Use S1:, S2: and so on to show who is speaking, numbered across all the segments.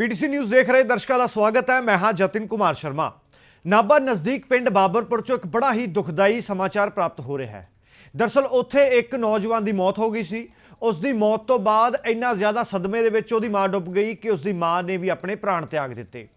S1: PTC news ਦੇਖ ਰਹੇ ਦਰਸ਼ਕਾਂ ਦਾ ਸਵਾਗਤ ਹੈ। ਮੈਂ ਹਾਂ ਜਤਿਨ ਕੁਮਾਰ ਸ਼ਰਮਾ। ਨਾਭਾ ਨਜ਼ਦੀਕ ਪਿੰਡ ਬਾਬਰਪੁਰ ਚੋਂ ਇੱਕ ਬੜਾ ਹੀ ਦੁਖਦਾਈ ਸਮਾਚਾਰ ਪ੍ਰਾਪਤ ਹੋ ਰਿਹਾ ਹੈ। ਦਰਸਲ ਉੱਥੇ ਇੱਕ ਨੌਜਵਾਨ ਦੀ ਮੌਤ ਹੋ ਗਈ ਸੀ। ਉਸ ਦੀ ਮੌਤ ਤੋਂ ਬਾਅਦ ਇੰਨਾ ਜ਼ਿਆਦਾ ਸਦਮੇ ਦੇ ਵਿੱਚ ਉਹਦੀ ਮਾਂ ਡੁੱਬ ਗਈ ਕਿ ਉਸ ਦੀ ਮਾਂ ਨੇ ਵੀ ਆਪਣੇ ਪ੍ਰਾਣ ਤਿਆਗ ਦਿੱਤੇ।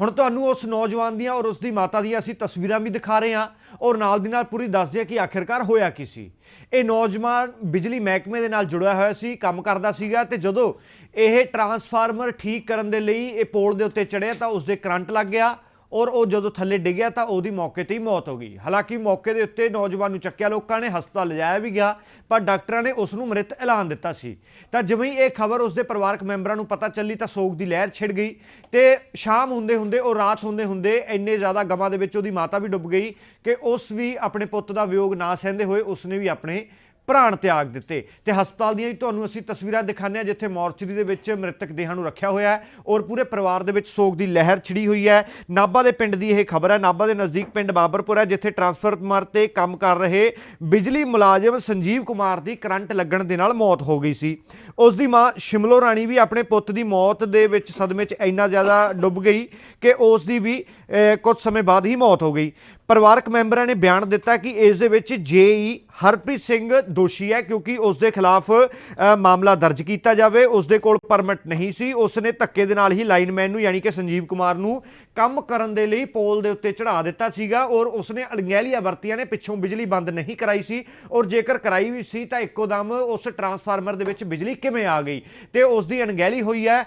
S1: ਹੁਣ ਤੁਹਾਨੂੰ ਉਸ ਨੌਜਵਾਨ ਦੀਆਂ ਔਰ ਉਸ ਦੀ ਮਾਤਾ ਦੀਆਂ ਅਸੀਂ ਤਸਵੀਰਾਂ ਵੀ ਦਿਖਾ ਰਹੇ ਹਾਂ ਔਰ ਨਾਲ ਦੀ ਨਾਲ ਪੂਰੀ ਦੱਸਦੇ ਹਾਂ ਕਿ ਆਖਿਰਕਾਰ ਹੋਇਆ ਕੀ ਸੀ। ਇਹ ਨੌਜਵਾਨ ਬਿਜਲੀ ਮਹਿਕਮੇ ਦੇ ਨਾਲ ਜੁੜਿਆ ਹੋਇਆ ਸੀ, ਕੰਮ ਕਰਦਾ ਸੀਗਾ ਤੇ ਜਦੋਂ ਇਹ ਟਰਾਂਸਫਾਰਮਰ ਠੀਕ ਕਰਨ ਦੇ ਲਈ ਇਹ ਪੋਲ ਦੇ ਉੱਤੇ ਚੜਿਆ ਤਾਂ ਉਸ ਦੇ ਕਰੰਟ ਲੱਗ ਗਿਆ ਔਰ ਉਹ ਜਦੋਂ ਥੱਲੇ ਡਿੱਗਿਆ ਤਾਂ ਉਹਦੀ ਮੌਕੇ ਤੇ ਹੀ ਮੌਤ ਹੋ ਗਈ। ਹਾਲਾਂਕਿ ਮੌਕੇ ਦੇ ਉੱਤੇ ਨੌਜਵਾਨ ਨੂੰ ਚੱਕਿਆ, ਲੋਕਾਂ ਨੇ ਹਸਪਤਾਲ ਲਿਜਾਇਆ ਵੀ ਗਿਆ, ਪਰ ਡਾਕਟਰਾਂ ਨੇ ਉਸ ਨੂੰ ਮ੍ਰਿਤ ਐਲਾਨ ਦਿੱਤਾ ਸੀ। ਤਾਂ ਜਿਵੇਂ ਹੀ ਇਹ ਖਬਰ ਉਸ ਦੇ ਪਰਿਵਾਰਕ ਮੈਂਬਰਾਂ ਨੂੰ ਪਤਾ ਚੱਲੀ ਤਾਂ ਸੋਗ ਦੀ ਲਹਿਰ ਛਿੜ ਗਈ ਤੇ ਸ਼ਾਮ ਹੁੰਦੇ ਹੁੰਦੇ ਉਹ ਰਾਤ ਹੁੰਦੇ ਹੁੰਦੇ ਇੰਨੇ ਜ਼ਿਆਦਾ ਗਮਾਂ ਦੇ ਵਿੱਚ ਉਹਦੀ ਮਾਤਾ ਵੀ ਡੁੱਬ ਗਈ ਕਿ ਉਸ ਵੀ ਆਪਣੇ ਪੁੱਤ ਦਾ ਵਿਯੋਗ ਨਾ ਸਹਿੰਦੇ ਹੋਏ ਉਸਨੇ ਵੀ ਆਪਣੇ ਪ੍ਰਾਣ ਤਿਆਗ ਦਿੱਤੇ। ਤੇ ਹਸਪਤਾਲ ਦੀਆਂ ਤੁਹਾਨੂੰ ਅਸੀਂ ਤਸਵੀਰਾਂ ਦਿਖਾਉਂਦੇ ਹਾਂ ਜਿੱਥੇ ਮੋਰਚਰੀ ਦੇ ਵਿੱਚ ਮ੍ਰਿਤਕ ਦੇਹਾਂ ਨੂੰ ਰੱਖਿਆ ਹੋਇਆ ਹੈ ਔਰ ਪੂਰੇ ਪਰਿਵਾਰ ਦੇ ਵਿੱਚ ਸੋਗ ਦੀ ਲਹਿਰ ਛਿੜੀ ਹੋਈ ਹੈ। ਨਾਭਾ ਦੇ ਪਿੰਡ ਦੀ ਇਹ ਖਬਰ ਹੈ। ਨਾਭਾ ਦੇ ਨਜ਼ਦੀਕ ਪਿੰਡ ਬਾਬਰਪੁਰ ਹੈ ਜਿੱਥੇ ਟਰਾਂਸਫਾਰਮਰ ਤੇ ਕੰਮ ਕਰ ਰਹੇ ਬਿਜਲੀ ਮੁਲਾਜ਼ਮ ਸੰਜੀਵ ਕੁਮਾਰ ਦੀ ਕਰੰਟ ਲੱਗਣ ਦੇ ਨਾਲ ਮੌਤ ਹੋ ਗਈ ਸੀ। ਉਸ ਦੀ ਮਾਂ ਸ਼ਿਮਲੋ ਰਾਣੀ ਵੀ ਆਪਣੇ ਪੁੱਤ ਦੀ ਮੌਤ ਦੇ ਵਿੱਚ ਸਦਮੇ 'ਚ ਇੰਨਾ ਜ਼ਿਆਦਾ ਡੁੱਬ ਗਈ ਕਿ ਉਸ ਦੀ ਵੀ ਅਹ, ਕੁਝ ਸਮੇਂ ਬਾਅਦ ਹੀ ਮੌਤ ਹੋ ਗਈ। ਪਰਿਵਾਰਕ ਮੈਂਬਰਾਂ ਨੇ ਬਿਆਨ ਦਿੱਤਾ ਕਿ ਇਸ ਦੇ ਵਿੱਚ ਜੇਈ ਹਰਪ੍ਰੀਤ ਸਿੰਘ ਦੋਸ਼ੀ ਹੈ ਕਿਉਂਕਿ ਉਸ ਦੇ ਖਿਲਾਫ ਮਾਮਲਾ ਦਰਜ ਕੀਤਾ ਜਾਵੇ। ਉਸ ਦੇ ਕੋਲ ਪਰਮਿਟ ਨਹੀਂ ਸੀ। ਉਸ ਨੇ ਧੱਕੇ ਦੇ ਨਾਲ ਹੀ ਲਾਈਨਮੈਨ ਨੂੰ, ਯਾਨੀ ਕਿ ਸੰਜੀਵ ਕੁਮਾਰ ਨੂੰ, ਕੰਮ ਕਰਨ ਦੇ ਲਈ ਪੋਲ ਦੇ ਉੱਤੇ ਚੜਾ ਦਿੱਤਾ ਸੀਗਾ ਔਰ ਉਸ ਨੇ ਅਣਗਹਿਲੀਆਂ ਵਰਤੀਆਂ ਨੇ। ਪਿੱਛੋਂ ਬਿਜਲੀ ਬੰਦ ਨਹੀਂ ਕਰਾਈ ਸੀ ਔਰ ਜੇਕਰ ਕਰਾਈ ਵੀ ਸੀ ਤਾਂ ਇੱਕੋ ਦਮ ਉਸ ਟਰਾਂਸਫਾਰਮਰ ਦੇ ਵਿੱਚ ਬਿਜਲੀ ਕਿਵੇਂ ਆ ਗਈ? ਤੇ ਉਸ ਦੀ ਅਣਗਹਿਲੀ ਹੋਈ ਹੈ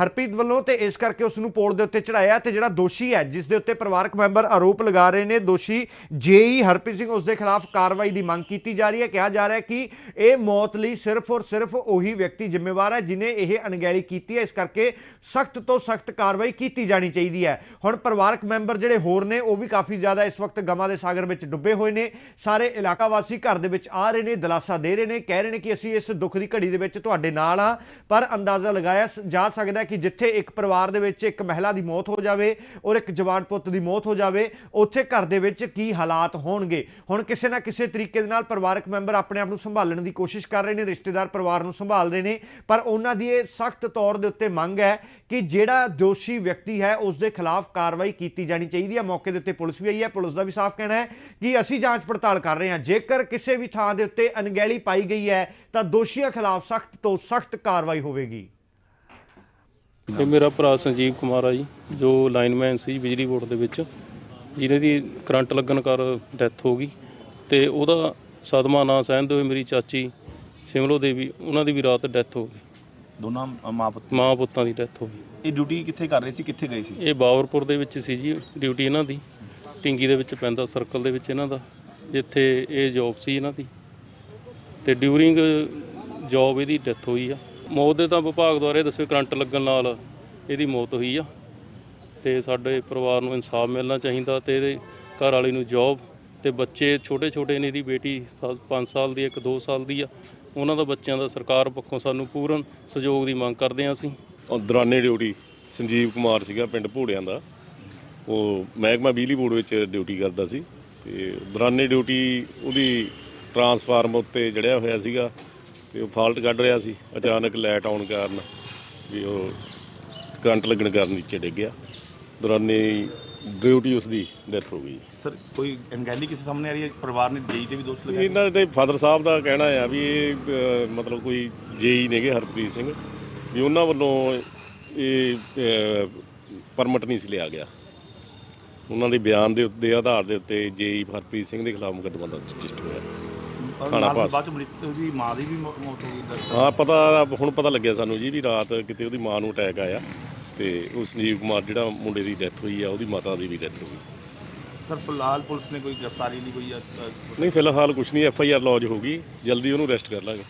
S1: ਹਰਪ੍ਰੀਤ ਵੱਲੋਂ ਤੇ ਇਸ ਕਰਕੇ ਉਸ ਨੂੰ ਪੋਲ ਦੇ ਉੱਤੇ ਚੜਾਇਆ ਤੇ ਜਿਹੜਾ ਦੋਸ਼ੀ ਹੈ, ਜਿਸ ਦੇ ਉੱਤੇ ਪਰਿਵਾਰਕ ਮੈਂਬਰ ਆਰੋਪ ਲਗਾ ਰਹੇ ਨੇ, ਦੋਸ਼ੀ ਜੇਈ ਹਰਪ੍ਰੀਤ ਸਿੰਘ ਉਸ ਦੇ ਖਿਲਾਫ ਕਾਰਵਾਈ ਦੀ ਮੰਗ ਕੀਤੀ ਜਾ ਰਹੀ ਹੈ, ਕਿਹਾ ਜਾ ਰਿਹਾ ਹੈ ਕਿ ਇਹ ਮੌਤ ਲਈ ਸਿਰਫ ਔਰ ਸਿਰਫ ਉਹੀ ਵਿਅਕਤੀ ਜ਼ਿੰਮੇਵਾਰ ਹੈ ਜਿਨੇ ਇਹ ਅਣਗਹਿਲੀ ਕੀਤੀ ਹੈ। ਇਸ ਕਰਕੇ ਸਖਤ ਤੋਂ ਸਖਤ ਕਾਰਵਾਈ ਕੀਤੀ ਜਾਣੀ ਚਾਹੀਦੀ ਹੈ। ਹੁਣ ਪਰਿਵਾਰਕ ਮੈਂਬਰ ਜਿਹੜੇ ਹੋਰ ਨੇ, ਉਹ ਵੀ ਕਾਫੀ ਜ਼ਿਆਦਾ ਇਸ ਵਕਤ ਗਮਾਂ ਦੇ ਸਾਗਰ ਵਿੱਚ ਡੁੱਬੇ ਹੋਏ ਨੇ। ਸਾਰੇ ਇਲਾਕਾ ਵਾਸੀ ਘਰ ਦੇ ਵਿੱਚ ਆ ਰਹੇ ਨੇ, ਦਿਲਾਸਾ ਦੇ ਰਹੇ ਨੇ, ਕਹਿ ਰਹੇ ਨੇ ਕਿ ਅਸੀਂ ਇਸ ਦੁੱਖ ਦੀ ਘੜੀ ਦੇ ਵਿੱਚ ਤੁਹਾਡੇ ਨਾਲ ਆ ਪਰ ਅੰਦਾਜ਼ਾ ਲਗਾਇਆ ਜਾ ਸਕਦਾ ਕਿ ਜਿੱਥੇ ਇੱਕ ਪਰਿਵਾਰ ਦੇ ਵਿੱਚ ਇੱਕ ਮਹਿਲਾ ਦੀ ਮੌਤ ਹੋ ਜਾਵੇ ਔਰ ਇੱਕ ਜਵਾਨ ਪੁੱਤ ਦੀ ਮੌਤ ਹੋ ਜਾਵੇ, ਉੱਥੇ ਘਰ ਦੇ ਵਿੱਚ ਕੀ ਹਾਲਾਤ ਹੋਣਗੇ? ਹੁਣ ਕਿਸੇ ਨਾ ਕਿਸੇ ਤਰੀਕੇ ਦੇ ਨਾਲ ਪਰਿਵਾਰ ਪਰਿਵਾਰਕ ਮੈਂਬਰ ਆਪਣੇ ਆਪ ਨੂੰ ਸੰਭਾਲਣ ਦੀ ਕੋਸ਼ਿਸ਼ ਕਰ ਰਹੇ ਨੇ, ਰਿਸ਼ਤੇਦਾਰ ਪਰਿਵਾਰ ਨੂੰ ਸੰਭਾਲ ਰਹੇ ਨੇ, ਪਰ ਉਹਨਾਂ ਦੀ ਇਹ ਸਖਤ ਤੌਰ ਦੇ ਉੱਤੇ ਮੰਗ ਹੈ ਕਿ ਜਿਹੜਾ ਦੋਸ਼ੀ ਵਿਅਕਤੀ ਹੈ ਉਸ ਦੇ ਖਿਲਾਫ ਕਾਰਵਾਈ ਕੀਤੀ ਜਾਣੀ ਚਾਹੀਦੀ ਹੈ। ਮੌਕੇ ਦੇ ਉੱਤੇ ਪੁਲਿਸ ਵੀ ਆਈ ਹੈ। ਪੁਲਿਸ ਦਾ ਵੀ ਸਾਫ਼ ਕਹਿਣਾ ਹੈ ਕਿ ਅਸੀਂ ਜਾਂਚ ਪੜਤਾਲ ਕਰ ਰਹੇ ਹਾਂ। ਜੇਕਰ ਕਿਸੇ ਵੀ ਥਾਂ ਦੇ ਉੱਤੇ ਅਣਗਹਿਲੀ ਪਾਈ ਗਈ ਹੈ, ਤਾਂ ਦੋਸ਼ੀਆਂ ਖਿਲਾਫ ਸਖਤ ਤੋਂ ਸਖਤ ਕਾਰਵਾਈ ਹੋਵੇਗੀ।
S2: ਇਹ ਮੇਰਾ ਭਰਾ ਸੰਜੀਵ ਕੁਮਾਰ ਆ ਜੀ, ਜੋ ਲਾਈਨਮੈਨ ਸੀ ਬਿਜਲੀ ਬੋਰਡ ਦੇ ਵਿੱਚ। ਜਿਹਨੇ ਦੀ ਕਰੰਟ ਲੱਗਣ ਕਾਰਨ ਡੈਥ ਹੋ ਗਈ ਤੇ ਉਹਦਾ ਸਦਮਾ ਨਾ ਸਹਿੰਦੇ ਹੋਏ ਮੇਰੀ ਚਾਚੀ ਸਿਮਰੋ ਦੇਵੀ ਉਹਨਾਂ ਦੀ ਵੀ ਰਾਤ ਡੈਥ ਹੋ ਗਈ।
S3: ਦੋਨਾਂ ਮਾਂ ਪੁੱਤ
S2: ਮਾਂ ਪੁੱਤਾਂ ਦੀ ਡੈਥ ਹੋ ਗਈ।
S3: ਇਹ ਡਿਊਟੀ ਕਿੱਥੇ ਕਰ ਰਹੇ ਸੀ ਕਿੱਥੇ ਗਏ ਸੀ?
S2: ਇਹ ਬਾਵਰਪੁਰ ਦੇ ਵਿੱਚ ਸੀ ਜੀ ਡਿਊਟੀ ਇਹਨਾਂ ਦੀ। ਟਿੰਗੀ ਦੇ ਵਿੱਚ ਪੈਂਦਾ ਸਰਕਲ ਦੇ ਵਿੱਚ ਇਹਨਾਂ ਦਾ ਜਿੱਥੇ ਇਹ ਜੌਬ ਸੀ ਇਹਨਾਂ ਦੀ। ਤੇ ਡਿਊਰਿੰਗ ਜੌਬ ਇਹਦੀ ਡੈਥ ਹੋਈ ਆ। ਮੌਤ ਦੇ ਤਾਂ ਵਿਭਾਗ ਦੁਆਰੇ ਦੱਸਿਓ ਕਰੰਟ ਲੱਗਣ ਨਾਲ ਇਹਦੀ ਮੌਤ ਹੋਈ ਆ। ਤੇ ਸਾਡੇ ਪਰਿਵਾਰ ਨੂੰ ਇਨਸਾਫ ਮਿਲਣਾ ਚਾਹੀਦਾ ਤੇ ਇਹਦੇ ਘਰ ਵਾਲੀ ਨੂੰ ਜੌਬ ਤੇ ਬੱਚੇ ਛੋਟੇ ਛੋਟੇ ਨੇ ਇਹਦੀ ਬੇਟੀ 5 ਸਾਲ ਦੀ ਇੱਕ 2 ਸਾਲ ਦੀ ਆ। ਉਹਨਾਂ ਦਾ ਬੱਚਿਆਂ ਦਾ ਸਰਕਾਰ ਪੱਖੋਂ ਸਾਨੂੰ ਪੂਰਨ ਸਹਿਯੋਗ ਦੀ ਮੰਗ ਕਰਦੇ ਹਾਂ ਅਸੀਂ।
S4: ਉਹ ਦੌਰਾਨੇ ਡਿਊਟੀ ਸੰਜੀਵ ਕੁਮਾਰ ਸੀਗਾ, ਪਿੰਡ ਭੂੜਿਆਂ ਦਾ। ਉਹ ਮਹਿਕਮਾ ਬਿਜਲੀ ਬੋਰਡ ਵਿੱਚ ਡਿਊਟੀ ਕਰਦਾ ਸੀ ਤੇ ਦੌਰਾਨੇ ਡਿਊਟੀ ਉਹਦੀ ਟਰਾਂਸਫਾਰਮ ਉੱਤੇ ਜੜਿਆ ਹੋਇਆ ਸੀਗਾ ਤੇ ਉਹ ਫਾਲਟ ਕੱਢ ਰਿਹਾ ਸੀ। ਅਚਾਨਕ ਲਾਈਟ ਆਉਣ ਕਾਰਨ ਵੀ ਉਹ ਕਰੰਟ ਲੱਗਣ ਕਾਰਨ ਨੀਚੇ ਡਿੱਗ ਗਿਆ। ਦੌਰਾਨੇ ਡਿਊਟੀ ਉਸ ਦੀ ਡੈਥ ਹੋ ਗਈ।
S3: ਸਰ ਕੋਈ ਅਣਗਹਿਲੀ ਕਿਸੇ ਸਾਹਮਣੇ ਆ ਰਹੀ ਹੈ? ਪਰਿਵਾਰ ਨੇ ਜੇਈ ਤੇ ਵੀ ਦੋਸ਼ ਲਗਾਏ?
S4: ਇਹਨਾਂ ਦੇ ਫਾਦਰ ਸਾਹਿਬ ਦਾ ਕਹਿਣਾ ਆ ਵੀ ਇਹ ਮਤਲਬ ਕੋਈ ਜੇਈ ਨੇਗੇ ਹਰਪ੍ਰੀਤ ਸਿੰਘ ਵੀ ਉਹਨਾਂ ਵੱਲੋਂ ਇਹ ਪਰਮਿਟ ਨਹੀਂ ਸੀ ਲਿਆ ਗਿਆ। ਉਹਨਾਂ ਦੇ ਬਿਆਨ ਦੇ ਉੱਤੇ ਆਧਾਰ ਦੇ ਉੱਤੇ ਜੇਈ ਹਰਪ੍ਰੀਤ ਸਿੰਘ ਦੇ ਖਿਲਾਫ ਮੁਕੱਦਮਾ ਦਰਜ ਰਜਿਸਟਰ ਹੋਇਆ।
S3: ਔਰ
S4: ਖਾਣਾ ਪਾਸ।
S3: ਬਾਅਦ ਚ ਮ੍ਰਿਤ ਉਹਦੀ ਮਾਂ ਦੀ ਵੀ ਮੌ- ਮੌਤ ਹੋ ਗਈ ਦਰਅਸਲ।
S4: ਹਾਂ ਪਤਾ ਹੁਣ ਪਤਾ ਲੱਗਿਆ ਸਾਨੂੰ ਜੀ ਵੀ ਰਾਤ ਕਿਤੇ ਉਹਦੀ ਮਾਂ ਨੂੰ ਅਟੈਕ ਆਇਆ। ਤੇ ਉਹ ਸੰਜੀਵ ਕੁਮਾਰ ਜਿਹੜਾ ਮੁੰਡੇ ਦੀ ਡੈਥ ਹੋਈ ਆ ਉਹਦੀ ਮਾਤਾ ਦੀ ਵੀ ਡੈਥ ਹੋ ਗਈ।
S3: ਸਰ ਫਿਲਹਾਲ ਪੁਲਿਸ ਨੇ ਕੋਈ ਗ੍ਰਿਫਤਾਰੀ ਨਹੀਂ ਕੋਈ ਅ, ਅ,
S4: ਨਹੀਂ ਫਿਲਹਾਲ ਕੁਝ ਨਹੀਂ ਐਫ ਆਈ ਆਰ ਲੌਜ ਹੋ ਗਈ। ਜਲਦੀ ਉਹਨੂੰ ਅਰੈਸਟ ਕਰ ਲਾਂਗੇ।